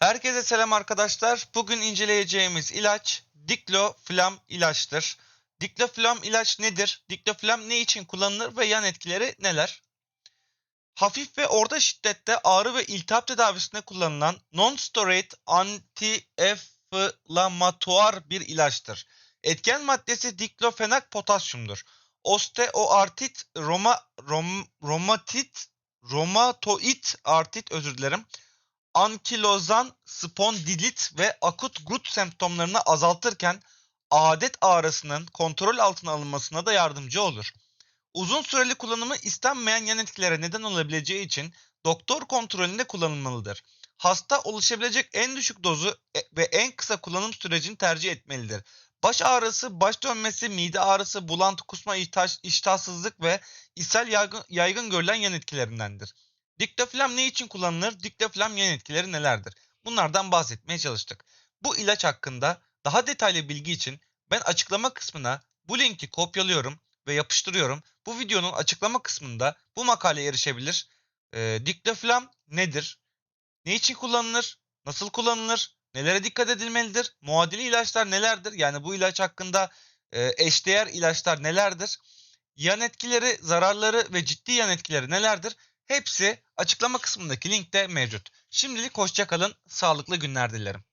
Herkese selam arkadaşlar. Bugün inceleyeceğimiz ilaç Dikloflam ilaçtır. Dikloflam ilaç nedir? Dikloflam ne için kullanılır ve yan etkileri neler? Hafif ve orta şiddette ağrı ve iltihap tedavisinde kullanılan non-steroid anti-enflamatuar bir ilaçtır. Etken maddesi diklofenak potasyumdur. Osteoartrit, roma, rom, romatit, romatoid artrit özür dilerim ankilozan spondilit ve akut gut semptomlarını azaltırken adet ağrısının kontrol altına alınmasına da yardımcı olur. Uzun süreli kullanımı istenmeyen yan etkilere neden olabileceği için doktor kontrolünde kullanılmalıdır. Hasta oluşabilecek en düşük dozu e- ve en kısa kullanım sürecini tercih etmelidir. Baş ağrısı, baş dönmesi, mide ağrısı, bulantı, kusma, iştah- iştahsızlık ve ishal yaygın, yaygın görülen yan etkilerindendir. Dikloflam ne için kullanılır? Dikloflam yan etkileri nelerdir? Bunlardan bahsetmeye çalıştık. Bu ilaç hakkında daha detaylı bilgi için ben açıklama kısmına bu linki kopyalıyorum ve yapıştırıyorum. Bu videonun açıklama kısmında bu makaleye erişebilir. Ee, dikloflam nedir? Ne için kullanılır? Nasıl kullanılır? Nelere dikkat edilmelidir? Muadili ilaçlar nelerdir? Yani bu ilaç hakkında e, eşdeğer ilaçlar nelerdir? Yan etkileri, zararları ve ciddi yan etkileri nelerdir? Hepsi açıklama kısmındaki linkte mevcut. Şimdilik hoşça kalın, sağlıklı günler dilerim.